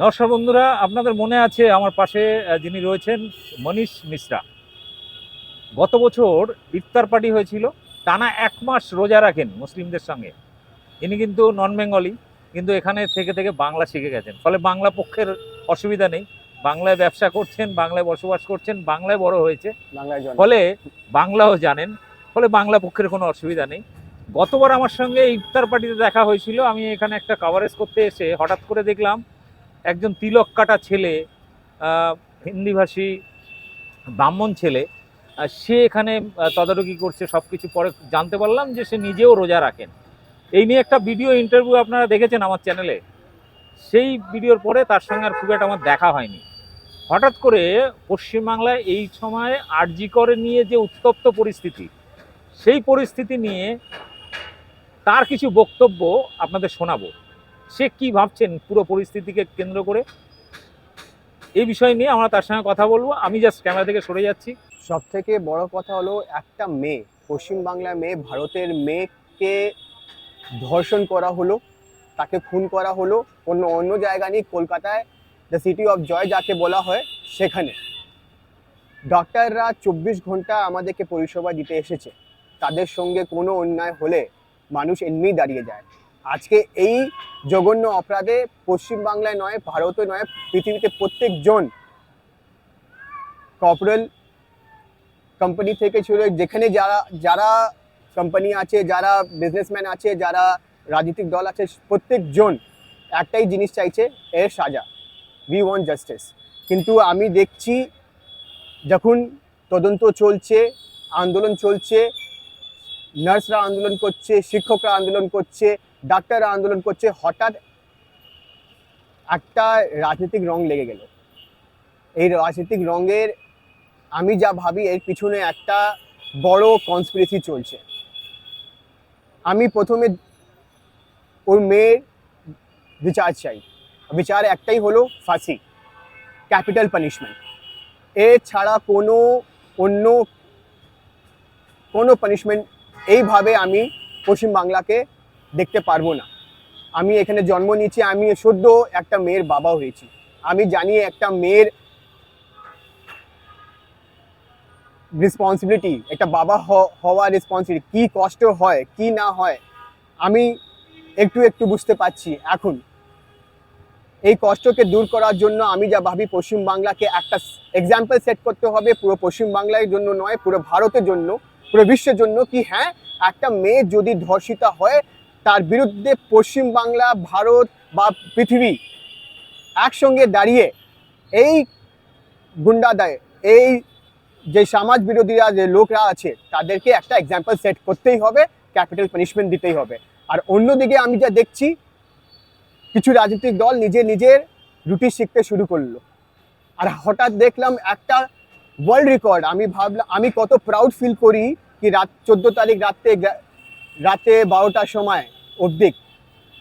নমস্কার বন্ধুরা আপনাদের মনে আছে আমার পাশে যিনি রয়েছেন মনীষ মিশ্রা। গত বছর ইফতার পার্টি হয়েছিল টানা এক মাস রোজা রাখেন মুসলিমদের সঙ্গে। ইনি কিন্তু নন বেঙ্গলি কিন্তু এখানে থেকে থেকে বাংলা শিখে গেছেন। ফলে বাংলা পক্ষের অসুবিধা নেই। বাংলায় ব্যবসা করছেন বাংলায় বসবাস করছেন বাংলায় বড় হয়েছে। ফলে বাংলাও জানেন ফলে বাংলা পক্ষের কোনো অসুবিধা নেই। গতবার আমার সঙ্গে ইফতার পার্টিতে দেখা হয়েছিল আমি এখানে একটা কাভারেজ করতে এসে হঠাৎ করে দেখলাম একজন তিলক কাটা ছেলে হিন্দিভাষী ব্রাহ্মণ ছেলে সে এখানে তদারকি করছে সব কিছু পরে জানতে পারলাম যে সে নিজেও রোজা রাখেন। এই নিয়ে একটা ভিডিও ইন্টারভিউ আপনারা দেখেছেন আমার চ্যানেলে। সেই ভিডিওর পরে তার সঙ্গে আর খুব একটা আমার দেখা হয়নি। হঠাৎ করে পশ্চিমবাংলায় এই সময় আরজি করে নিয়ে যে উত্তপ্ত পরিস্থিতি, সেই পরিস্থিতি নিয়ে তার কিছু বক্তব্য আপনাদের শোনাবো। সে কি ভাবছেন পুরো পরিস্থিতিকে কেন্দ্র করে? এই বিষয় নিয়ে আমরা তার সঙ্গে কথা বলব। আমি জাস্ট ক্যামেরা থেকে সরে যাচ্ছি। সব থেকে বড় কথা হলো, একটা মেয়ে পশ্চিমবাংলার মেয়ে, ভারতের মেয়েকে ধর্ষণ করা হলো, তাকে খুন করা হলো, অন্য অন্য জায়গা নেই, কলকাতায় দ্য সিটি অফ জয় যাকে বলা হয়, সেখানে। ডক্টররা চব্বিশ ঘণ্টা আমাদেরকে পরিষেবা দিতে এসেছে। তাদের সঙ্গে কোনো অন্যায় হলে মানুষ এমনি দাঁড়িয়ে যায়। আজকে এই জঘন্য অপরাধে পশ্চিমবাংলায় নয়, ভারতে নয়, পৃথিবীতে প্রত্যেকজন কর্পোরেল কোম্পানি থেকে শুরু যেখানে যারা যারা কোম্পানি আছে, যারা বিজনেসম্যান আছে, যারা রাজনৈতিক দল আছে, প্রত্যেকজন একটাই জিনিস চাইছে, এর সাজা। উই ওয়ান্ট জাস্টিস কিন্তু আমি দেখছি যখন তদন্ত চলছে, আন্দোলন চলছে, নার্সরা আন্দোলন করছে, শিক্ষকরা আন্দোলন করছে ডাক্তাররা আন্দোলন করছে, হঠাৎ একটা রাজনৈতিক রং লেগে গেল। এই রাজনৈতিক রঙের, আমি যা ভাবি, এর পিছনে একটা বড় কনস্পিরেসি চলছে। আমি প্রথমে ওর মেয়ের বিচার চাই। বিচার একটাই হলো ফাঁসি, ক্যাপিটাল পানিশমেন্ট। এছাড়া কোনো অন্য, কোনো পানিশমেন্ট এইভাবে আমি পশ্চিমবাংলাকে দেখতে পারব না। আমি এখানে জন্ম নিয়েছি, আমি সদ্য একটা মেয়ের বাবা হয়েছি। আমি জানি একটা মেয়ের রেসপন্সিবিলিটি একটা বাবা হওয়া রেসপন্সিবিলিটি কি কষ্ট হয়, কি না হয়, আমি একটু একটু বুঝতে পারছি। এখন, এই কষ্টকে দূর করার জন্য আমি যা ভাবি পশ্চিমবাংলাকে একটা এক্সাম্পল সেট করতে হবে, পুরো পশ্চিমবাংলার জন্য নয়, পুরো ভারতের জন্য, পুরো বিশ্বের জন্য কি হ্যাঁ একটা মেয়ে যদি ধর্ষিতা হয় তার বিরুদ্ধে পশ্চিমবাংলা ভারত বা পৃথিবী একসঙ্গে দাঁড়িয়ে এই গুন্ডাদায় এই যে সমাজ বিরোধীরা, যে লোকরা আছে, তাদেরকে একটা এক্সাম্পল সেট করতেই হবে ক্যাপিটাল পানিশমেন্ট দিতেই হবে। আর অন্যদিকে আমি যা দেখছি, কিছু রাজনৈতিক দল নিজে নিজের রুটি শিখতে শুরু করল। আর হঠাৎ দেখলাম একটা ওয়ার্ল্ড রেকর্ড আমি ভাবলাম, আমি কত প্রাউড ফিল করি কি রাত, চোদ্দ তারিখ রাতে রাতে বারোটার সময় অবধি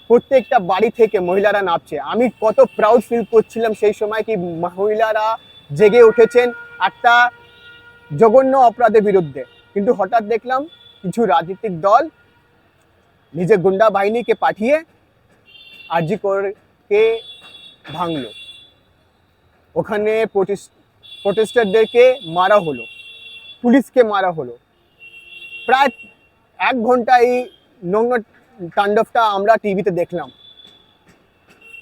প্রত্যেকটা বাড়ি থেকে মহিলারা নামছে। আমি কত প্রাউড ফিল করছিলাম সেই সময় কি মহিলারা জেগে উঠেছেন একটা জঘন্য অপরাধের বিরুদ্ধে। কিন্তু হঠাৎ দেখলাম কিছু রাজনৈতিক দল নিজের গুন্ডা বাহিনীকে পাঠিয়ে আরজি করকে ভাঙলো। ওখানে প্রোটেস্টারদেরকে মারা হলো। পুলিশকে মারা হলো। প্রায় এক ঘণ্টা এই নোংরা তাণ্ডবটা আমরা টিভিতে দেখলাম।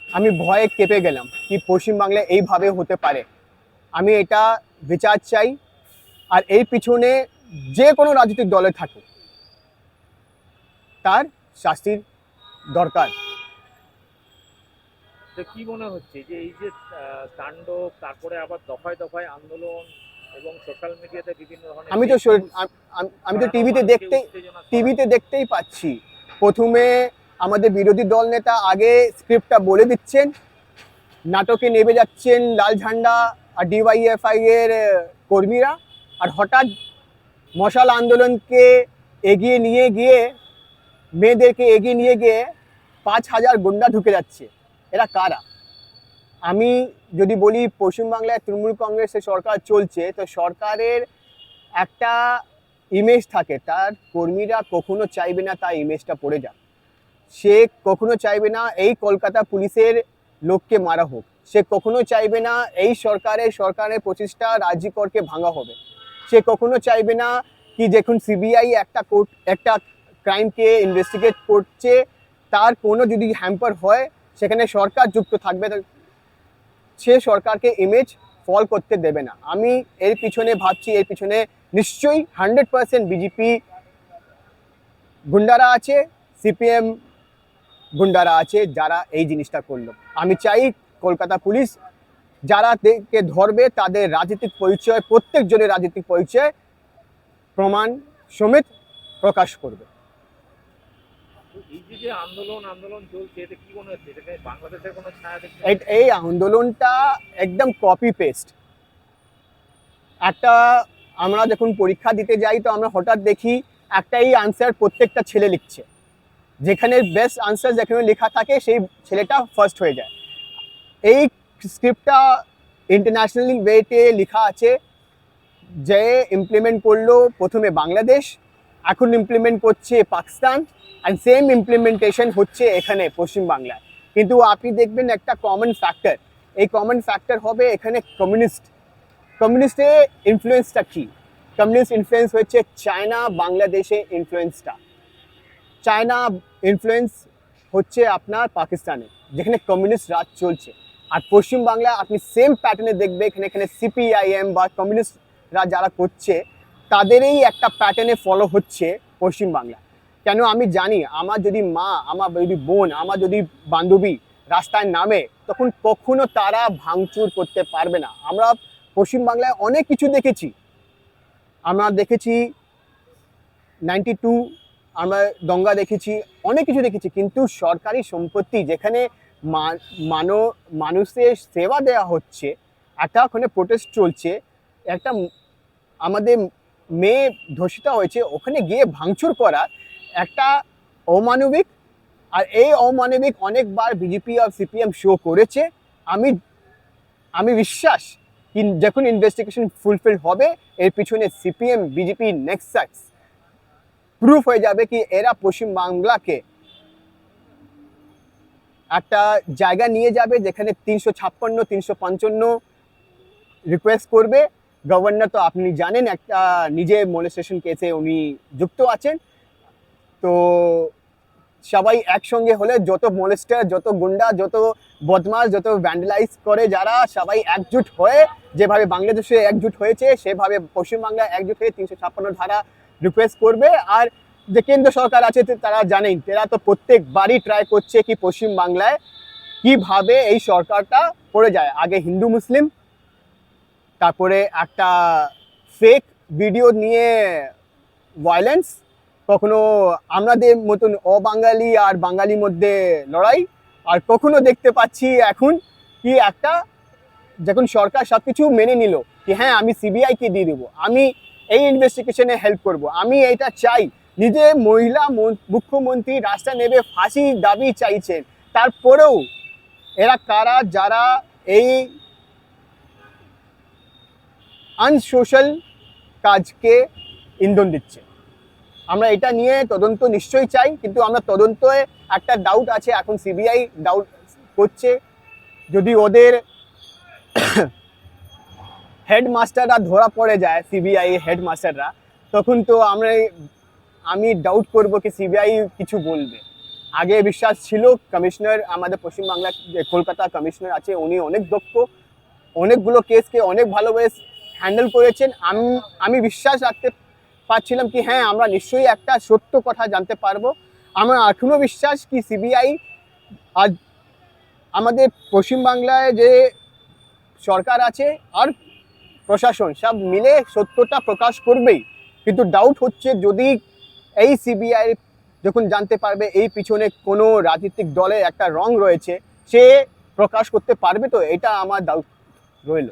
আমি ভয়ে কেঁপে গেলাম কি পশ্চিমবাংলায় এইভাবে হতে পারে। আমি এটা বিচার চাই আর এই পিছনে যে কোনো রাজনৈতিক দলে থাকুক। তার শাস্তির দরকার। তো কি মনে হচ্ছে যে এই যে তাণ্ডব তারপরে আবার দফায় দফায় আন্দোলন এবং সোশ্যাল মিডিয়াতে বিভিন্ন ধরনের আমি তো আম- তো টিভিতে মানুষকে দেখতে টিভিতে দেখতেই পাচ্ছি। প্রথমে আমাদের বিরোধী দল নেতা আগে স্ক্রিপ্টটা বলে দিচ্ছেন। নাটকে নেমে যাচ্ছেন লাল ঝান্ডা আর ডিওয়াইএফআই এর কর্মীরা। আর হঠাৎ মশাল আন্দোলনকে এগিয়ে নিয়ে গিয়ে, মেয়েদেরকে এগিয়ে নিয়ে গিয়ে পাঁচ হাজার গুন্ডা ঢুকে যাচ্ছে। এরা কারা? আমি যদি বলি পশ্চিমবাংলায় তৃণমূল কংগ্রেসের সরকার চলছে, তো সরকারের একটা ইমেজ থাকে, তার কর্মীরা কখনো চাইবে না তার ইমেজটা পড়ে যাক। সে কখনো চাইবে না এই কলকাতা পুলিশের লোককে মারা হোক। সে কখনো চাইবে না এই সরকারের সরকারের প্রচেষ্টা রাজ্যকরকে ভাঙা হবে। সে কখনো চাইবে না কি দেখুন সিবিআই একটা কোর্ট, একটা ক্রাইমকে ইনভেস্টিগেট করছে, তার কোনো যদি হ্যাম্পার হয়, সেখানে সরকার যুক্ত থাকবে, সে সরকারকে ইমেজ ফল করতে দেবে না। আমি এর পিছনে ভাবছি, এর পিছনে নিশ্চয়ই হান্ড্রেড পার্সেন্ট বিজেপি গুন্ডারা আছে সিপিএম গুন্ডারা আছে যারা এই জিনিসটা করল। আমি চাই কলকাতা পুলিশ যারা কে ধরবে তাদের রাজনৈতিক পরিচয় প্রত্যেকজনের রাজনৈতিক পরিচয় প্রমাণ সমেত প্রকাশ করবে। এই আন্দোলনটা একদম কপি পেস্ট একটা আমরা যখন পরীক্ষা দিতে যাই, তো আমরা হঠাৎ দেখি একটাই আনসার প্রত্যেকটা ছেলে লিখছে। যেখানে বেস্ট আনসার যেখানে লেখা থাকে, সেই ছেলেটা ফার্স্ট হয়ে যায়। এই স্ক্রিপ্টটা ইন্টারন্যাশনাল ওয়েতে লেখা আছে যে ইমপ্লিমেন্ট করল প্রথমে বাংলাদেশ, এখন ইমপ্লিমেন্ট করছে পাকিস্তান অ্যান্ড সেম ইমপ্লিমেন্টেশন হচ্ছে এখানে পশ্চিমবাংলায় কিন্তু আপনি দেখবেন একটা কমন ফ্যাক্টর এই কমন ফ্যাক্টর হবে এখানে কমিউনিস্ট কমিউনিস্টের ইনফ্লুয়েন্সটা কি? কমিউনিস্ট ইনফ্লুয়েন্স হচ্ছে চায়না বাংলাদেশে ইনফ্লুয়েন্সটা চায়না ইনফ্লুয়েন্স হচ্ছে আপনার পাকিস্তানে, যেখানে কমিউনিস্ট রাজ চলছে। আর পশ্চিমবাংলায় আপনি সেম প্যাটার্নে দেখবে, এখানে এখানে সিপিআইএম বা কমিউনিস্টরা যারা করছে, তাদেরই একটা প্যাটার্নে ফলো হচ্ছে পশ্চিমবাংলা কেন আমি জানি, আমার যদি মা, আমার যদি বোন, আমার যদি বান্ধবী রাস্তায় নামে, তখন কখনো তারা ভাঙচুর করতে পারবে না। আমরা পশ্চিমবাংলায় অনেক কিছু দেখেছি। আমরা দেখেছি নাইনটি টু আমরা দঙ্গা দেখেছি, অনেক কিছু দেখেছি। কিন্তু সরকারি সম্পত্তি যেখানে মানো, মানুষের সেবা দেওয়া হচ্ছে একটা ওখানে প্রোটেস্ট চলছে, একটা আমাদের মেয়ে ধর্ষিতা হয়েছে, ওখানে গিয়ে ভাঙচুর করা একটা অমানবিক, আর এই অমানবিক অনেকবার বিজেপি আর সিপিএম শো করেছে। আমি আমি বিশ্বাস যখন ইনভেস্টিগেশন ফুলফিল হবে, এর পিছনে সিপিএম বিজেপি নেক্সাস প্রুফ হয়ে যাবে কি এরা পশ্চিমবাংলাকে একটা জায়গা নিয়ে যাবে যেখানে তিনশো ছাপ্পান্ন, তিনশো পঞ্চান্ন রিকোয়েস্ট করবে। গভর্নর তো আপনি জানেন একটা নিজে মোলেস্টেশন কেসে উনি যুক্ত আছেন। তো সবাই একসঙ্গে হলে যত মোলেস্টার যত গুন্ডা, যত বদমাস যত ভ্যান্ডালাইজ করে যারা, সবাই একজুট হয়ে যেভাবে বাংলাদেশে একজুট হয়েছে, সেভাবে পশ্চিমবাংলায় একজুট হয়ে তিনশো ছাপ্পান্ন ধারা রিকোয়েস্ট করবে। আর যে কেন্দ্র সরকার আছে তারা জানেন, তারা তো প্রত্যেকবারই ট্রাই করছে কি পশ্চিমবাংলায় কীভাবে এই সরকারটা পড়ে যায়। আগে হিন্দু মুসলিম, তারপরে একটা ফেক ভিডিও নিয়ে ভায়োলেন্স কখনো আমাদের মতন অবাঙালি আর বাঙালির মধ্যে লড়াই, আর কখনো দেখতে পাচ্ছি এখন কি একটা যখন সরকার সব কিছু মেনে নিল কি হ্যাঁ আমি সিবিআইকে দিয়ে দেবো, আমি এই ইনভেস্টিগেশনে হেল্প করব, আমি এটা চাই। নিজে মহিলা মুখ্যমন্ত্রী রাস্তা নেবে ফাঁসি দাবি চাইছেন। তারপরেও এরা কারা, যারা এই আনসোশ্যাল কাজকে ইন্ধন দিচ্ছে? আমরা এটা নিয়ে তদন্ত নিশ্চয়ই চাই, কিন্তু আমরা তদন্তে একটা ডাউট আছে, এখন সিবিআই ডাউট করছে। যদি ওদের হেডমাস্টাররা ধরা পড়ে যায় সিবিআই হেডমাস্টাররা তখন তো আমরা আমি ডাউট করব কি সিবিআই কিছু বলবে। আগে বিশ্বাস ছিল কমিশনার আমাদের পশ্চিমবাংলা কলকাতা কমিশনার আছে, উনি অনেক দক্ষ, অনেকগুলো কেসকে অনেক ভালোভাবে হ্যান্ডেল করেছেন। আমি আমি বিশ্বাস রাখতে পারছিলাম কি হ্যাঁ আমরা নিশ্চয়ই একটা সত্য কথা জানতে পারব। আমার এখনও বিশ্বাস কি সিবিআই আজ আমাদের পশ্চিমবাংলায় যে সরকার আছে আর প্রশাসন সব মিলে সত্যটা প্রকাশ করবেই। কিন্তু ডাউট হচ্ছে যদি এই সিবিআই যখন জানতে পারবে এই পিছনে কোনো রাজনৈতিক দলের একটা রং রয়েছে, সে প্রকাশ করতে পারবে তো? এটা আমার ডাউট রইল।